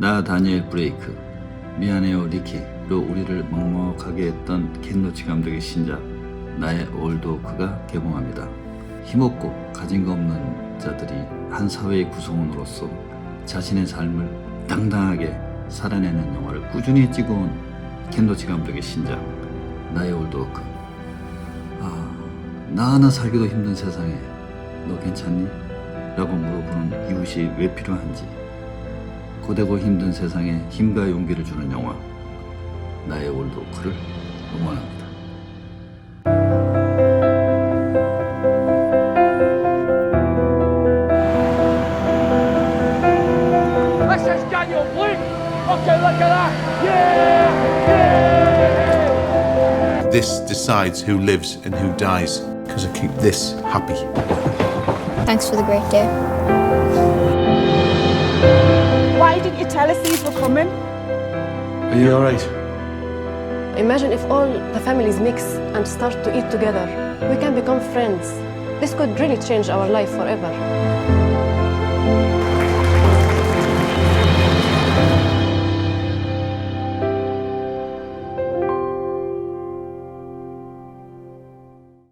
나 다니엘 브레이크 미안해요 리키로 우리를 먹먹하게 했던 켄 로치 감독의 신작 나의 올드워크가 개봉합니다. 힘없고 가진 거 없는 자들이 한 사회의 구성원으로서 자신의 삶을 당당하게 살아내는 영화를 꾸준히 찍어온 켄 로치 감독의 신작 나의 올드워크 아, 나 하나 살기도 힘든 세상에 너 괜찮니? 라고 물어보는 이웃이 왜 필요한지 고되고 힘든 세상에 힘과 용기를 주는 영화 나의 올드워크를 응원합니다. Let's just Daniel Blake. Okay, look at that. Yeah! Yeah! This decides who lives and who dies. Because I keep this happy. Thanks for the great day. Why didn't you tell us these were coming? Are you alright? Imagine if all the families mix and start to eat together. We can become friends. This could really change our life forever.